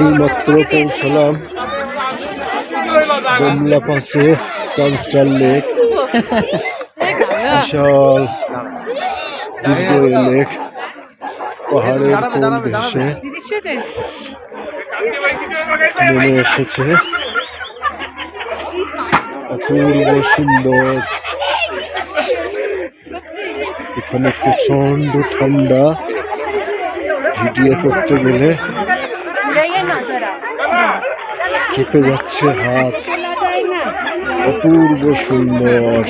এইমাত্র পৌঁছলাম লেক। বিশাল লেক পাহাড়ের এসেছে। সুন্দর। এখানে প্রচণ্ড ঠান্ডা। ভিডিও করতে গেলে কেঁপে যাচ্ছে হাত। অপূর্ব সুন্দর।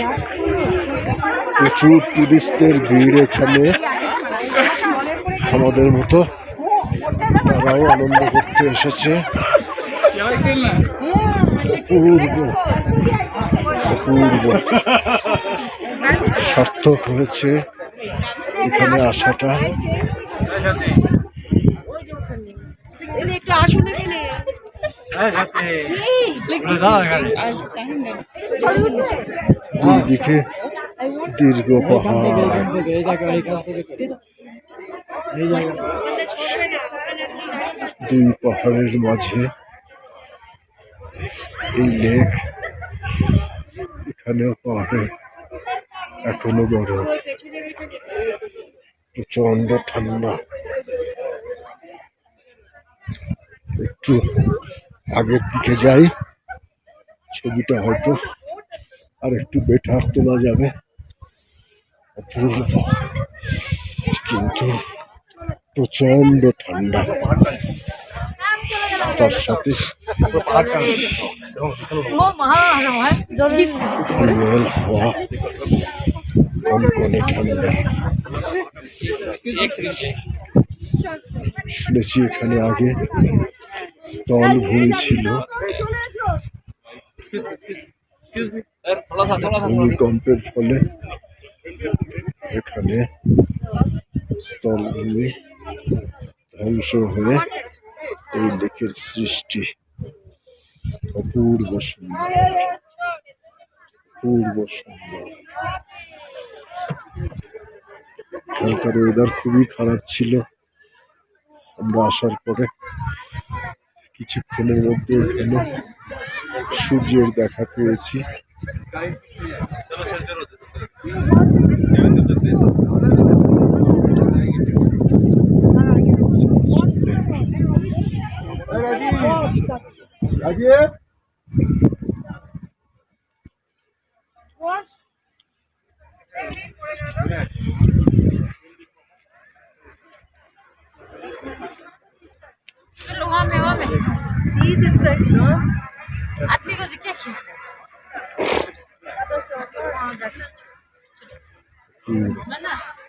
প্রচুর টুরিস্টদের ভিড় এখানে। আমাদের মতো তারাও আনন্দ করতে এসেছে। অপূর্ব। অপূর্ব। সার্থক হয়েছে এখানে আসাটা। একটু আসুন এখানে। দুই দিকে দীর্ঘ পাহাড়। দুই পাহাড়ের মাঝে এই লেক এখানেও পাহাড়ে এখনও গরম। প্রচণ্ড ঠান্ডা। একটু আগের দিকে যাই, ছবিটা হয়তো আর একটু বেটার তোলা যাবে। কিন্তু প্রচণ্ড ঠান্ডা। তার সাথে ঠান্ডা। শুনেছি এখানে আগে স্থলভূমি ছিল। ভূমিকম্পের ফলে এখানে স্থলভূমি ধ্বংস হয়ে এই লেকের সৃষ্টি। অপূর্ব সুন্দর অপূর্ব সুন্দর। এখানকার ওয়েদার খুবই খারাপ ছিল। আমরা আসার পরে কিছুক্ষণের মধ্যে এখানে সূর্যের দেখা পেয়েছি। See this side, no? I think of the kitchen. Mm.